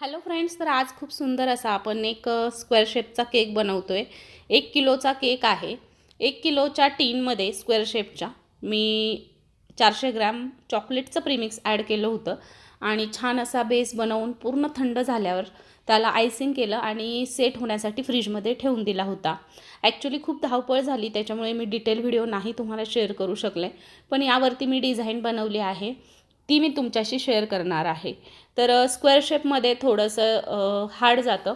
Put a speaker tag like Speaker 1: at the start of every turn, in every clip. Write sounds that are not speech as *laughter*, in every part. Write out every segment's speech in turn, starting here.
Speaker 1: Hello friends तर आज खूप सुंदर असा आपण एक स्क्वेअर शेपचा केक बनवतो आहे एक किलोचा केक आहे. एक किलोच्या टीनमध्ये स्क्वेअर शेपच्या मी चारशे ग्रॅम चॉकलेटचं प्रीमिक्स ॲड केलं होतं. आणि छान असा बेस बनवून पूर्ण थंड झाल्यावर त्याला आयसिंग केलं आणि सेट होण्यासाठी फ्रीजमध्ये ठेवून दिला होता. ॲक्च्युली खूप धावपळ झाली त्याच्यामुळे मी डिटेल व्हिडिओ नाही तुम्हाला शेअर करू शकले. पण यावरती मी डिझाईन बनवली आहे. ती मी तुमच्याशी शेअर करणार आहे. तर स्क्वेअर शेपमध्ये थोडंसं हार्ड जातं.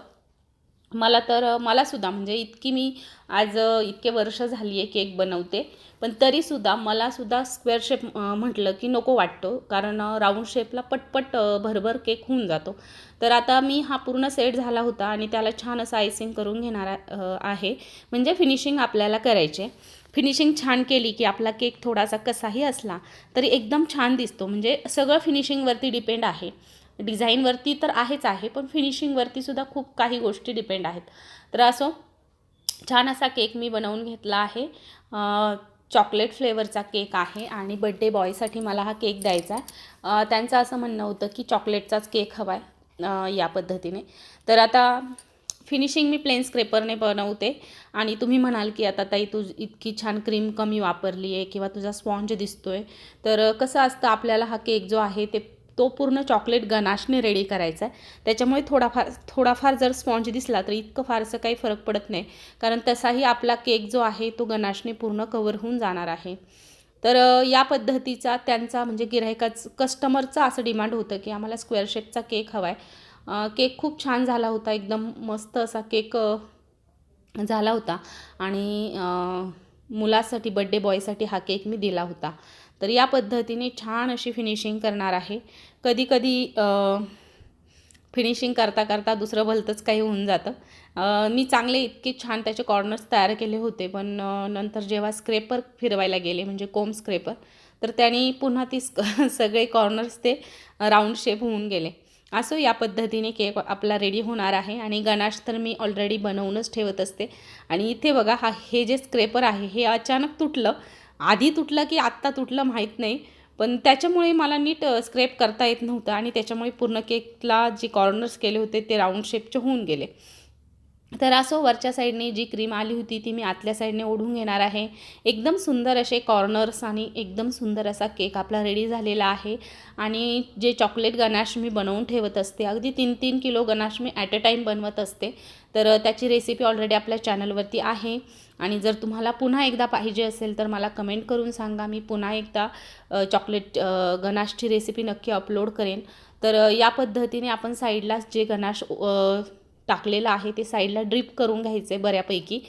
Speaker 1: मला तर मलासुद्धा म्हणजे इतकी मी आज इतके वर्ष झाली आहे केक बनवते. पण तरीसुद्धा मलासुद्धा स्क्वेअर शेप म्हटलं की नको वाटतो. कारण राऊंड शेपला पटपट भरभर केक होऊन जातो. तर आता मी हा पूर्ण सेट झाला होता आणि त्याला छान असं आयसिंग करून घेणार आहे. म्हणजे फिनिशिंग आपल्याला करायचे फिनिशिंग छान केली की आपला केक थोडासा कसाही असला तरी एकदम छान दिसतो. म्हणजे सगळं फिनिशिंगवरती डिपेंड आहे. डिझाईनवरती तर आहेच आहे पण फिनिशिंगवरती सुद्धा खूप काही गोष्टी डिपेंड आहेत. तर असो छान असा केक मी बनवून घेतला आहे. चॉकलेट फ्लेवरचा केक आहे आणि बड्डे बॉयसाठी मला हा केक द्यायचा आहे. त्यांचं असं म्हणणं होतं की चॉकलेटचाच केक हवा आहे या पद्धतीने. तर आता फिनिशिंग मी प्लेन स्क्रेपरने बनवते. आणि तुम्ही म्हणाल की आता ताई तू इतकी छान क्रीम कमी वापरली आहे किंवा तुझा स्पॉन्ज दिसतोय. तर कसं असतं आपल्याला हा केक जो आहे ते तो पूर्ण चॉकलेट गनाशने रेडी करायचा आहे. त्याच्यामुळे थोडाफार थोडाफार जर स्पॉन्ज दिसला तर इतकं फारसं काही फरक पडत नाही. कारण तसाही आपला केक जो आहे तो गनाशने पूर्ण कवर होऊन जाणार आहे. तर या पद्धतीचा त्यांचा म्हणजे गिरायकाच कस्टमरचा असं डिमांड होतं की आम्हाला स्क्वेअर शेपचा केक हवा आहे केक खूप छान झाला होता एकदम मस्त असा केक झाला होता. आणि मुलासाठी बड्डे बॉयसाठी हा केक मी दिला होता. तर या पद्धतीने छान अशी फिनिशिंग करणार आहे. कधी कधी फिनिशिंग करता करता दुसरं भलतंच काही होऊन जातं. मी चांगले इतके छान त्याचे कॉर्नर्स तयार केले होते पण नंतर जेव्हा स्क्रेपर फिरवायला गेले म्हणजे कोम स्क्रेपर तर त्यांनी पुन्हा ती स्क- *laughs* सगळे कॉर्नर्स ते राऊंड शेप होऊन गेले. असो या पद्धतीने केक आपला रेडी होणार आहे. आणि गणाश तर मी ऑलरेडी बनवूनच ठेवत असते. आणि इथे बघा हा हे जे स्क्रेपर आहे हे अचानक तुटलं. आधी तुटलं की आत्ता तुटलं माहीत नाही. पण त्याच्यामुळे मला नीट स्क्रेप करता येत नव्हतं. आणि त्याच्यामुळे पूर्ण केकला जे कॉर्नर्स केले होते ते राऊंड शेपचे होऊन गेले. तर असो वरच्या साईडने जी क्रीम आली होती ती मी आतल्या साईडने ओढून घेणार आहे. एकदम सुंदर असे कॉर्नर्स आणि एकदम सुंदर असा केक आपला रेडी झालेला आहे. आणि जे चॉकलेट गनाश मी बनवून ठेवत असते अगदी तीन तीन किलो गनाश मी ॲट अ टाईम बनवत असते. तर त्याची रेसिपी ऑलरेडी आपल्या चॅनलवरती आहे. आणि जर तुम्हाला पुन्हा एकदा पाहिजे असेल तर मला कमेंट करून सांगा. मी पुन्हा एकदा चॉकलेट गनाशची रेसिपी नक्की अपलोड करेन. तर या पद्धतीने आपण साईडलाच जे गनाश टाकलेलं आहे ते साईडला ड्रिप करून घ्यायचं आहे बऱ्यापैकी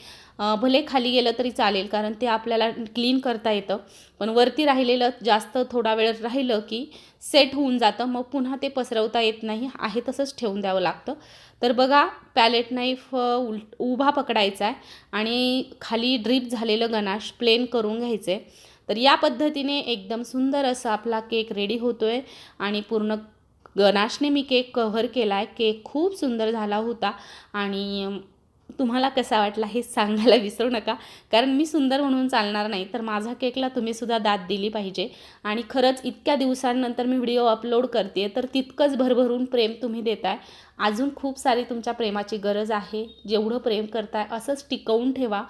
Speaker 1: भले खाली गेलं तरी चालेल कारण ते आपल्याला क्लीन करता येतं. पण वरती राहिलेलं जास्त थोडा वेळ राहिलं की सेट होऊन जातं मग पुन्हा ते पसरवता येत नाही आहे तसंच ठेवून द्यावं लागतं. तर बघा पॅलेट नाईफ उल उभा पकडायचा आहे आणि खाली ड्रीप झालेलं गणाश प्लेन करून घ्यायचं आहे तर या पद्धतीने एकदम सुंदर असा आपला केक रेडी होतो आहे आणि पूर्ण गनाशने मी केक कव्हर केला आहे केक खूप सुंदर झाला होता. आणि तुम्हाला कसा वाटला हे सांगायला विसरू नका. कारण मी सुंदर म्हणून चालणार नाही. तर माझा केकला तुम्हीसुद्धा दाद दिली पाहिजे. आणि खरंच इतक्या दिवसांनंतर मी व्हिडिओ अपलोड करते तर तितकंच भरभरून प्रेम तुम्ही देताय. अजून खूप सारी तुमच्या प्रेमाची गरज आहे. जेवढं प्रेम करताय असंच टिकवून ठेवा.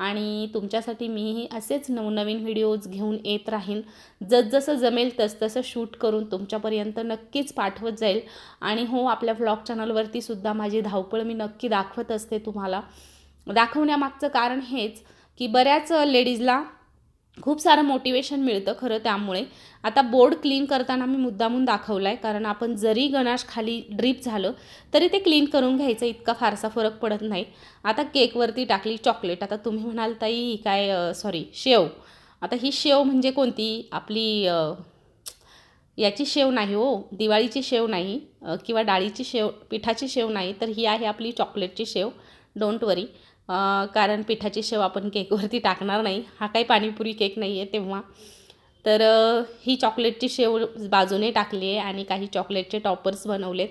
Speaker 1: आणि तुमच्यासाठी मीही असेच नवनवीन व्हिडिओज घेऊन येत राहीन. जसजसं जमेल तसतसं शूट करून तुमच्यापर्यंत नक्कीच पाठवत जाईल. आणि हो आपल्या व्लॉग चॅनलवरती सुद्धा माझी धावपळ मी नक्की दाखवत असते तुम्हाला. दाखवण्यामागचं कारण हेच की बऱ्याच लेडीजला खूप सारं मोटिवेशन मिळतं खरं त्यामुळे. आता बोर्ड क्लीन करताना मी मुद्दामून दाखवला आहे कारण आपण जरी गणाश खाली ड्रीप झालं तरी ते क्लीन करून घ्यायचं इतका फारसा फरक पडत नाही. आता केकवरती टाकली चॉकलेट आता तुम्ही म्हणाल ताई ही काय सॉरी शेव. आता ही शेव म्हणजे कोणती? आपली याची शेव नाही हो दिवाळीची शेव नाही किंवा डाळीची शेव पिठाची शेव नाही तर ही आहे आपली चॉकलेटची शेव. डोंट वरी कारण पिठाची शेव आपण केकवरती टाकणार नाही. हा काही पाणीपुरी केक नाही आहे तेव्हा. तर ही चॉकलेटची शेव बाजूने टाकली आहे आणि काही चॉकलेटचे टॉपर्स बनवलेत.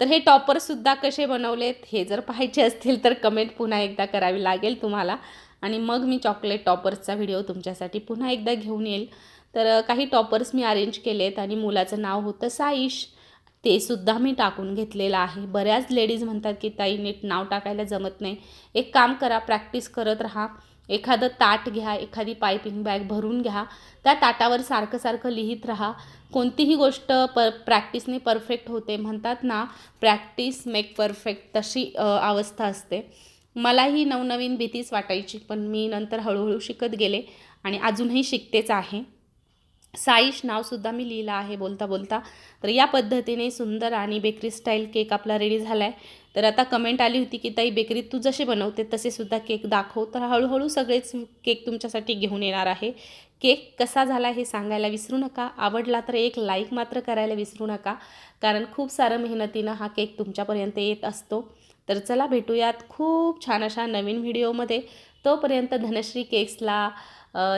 Speaker 1: तर हे टॉपर्ससुद्धा कसे बनवलेत हे जर पाहायचे असतील तर कमेंट पुन्हा एकदा करावी लागेल तुम्हाला. आणि मग मी चॉकलेट टॉपर्सचा व्हिडिओ तुमच्यासाठी पुन्हा एकदा घेऊन येईल. तर काही टॉपर्स मी अरेंज केलेत आणि मुलाचं नाव होतं साईश. ते सुद्धा मी टाकून घेतलेलं आहे. बऱ्याच लेडीज म्हणतात की ताई नीट नाव टाकायला जमत नाही. एक काम करा प्रॅक्टिस करत राहा. एखादं ताट घ्या एखादी पायपिंग बॅग भरून घ्या. त्या ताटावर सारखं सारखं लिहित राहा. कोणतीही गोष्ट प प्रॅक्टिसने परफेक्ट होते. म्हणतात ना प्रॅक्टिस मेक परफेक्ट. तशी अवस्था असते. मलाही नवनवीन भीतीच वाटायची पण मी नंतर हळूहळू शिकत गेले आणि अजूनही शिकतेच आहे. साईश नावसुद्धा मी लिहिलं आहे बोलता बोलता. तर या पद्धतीने सुंदर आणि बेकरी स्टाईल केक आपला रेडी झाला आहे तर आता कमेंट आली होती की ताई बेकरीत तू जसे बनवते तसेसुद्धा केक दाखव. तर हळूहळू सगळेच केक तुमच्यासाठी घेऊन येणार आहे. केक कसा झाला हे सांगायला विसरू नका. आवडला तर एक लाईक मात्र करायला विसरू नका. कारण खूप सारं मेहनतीनं हा केक तुमच्यापर्यंत येत असतो. तर चला भेटूयात खूप छान अशा नवीन व्हिडिओमध्ये तोपर्यंत धनश्री केक्सला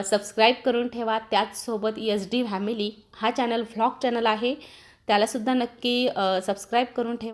Speaker 1: सबस्क्राईब करून ठेवा. त्याचसोबत एस डी फॅमिली हा चॅनल व्लॉग चॅनल आहे. त्यालासुद्धा नक्की सबस्क्राईब करून ठेवा.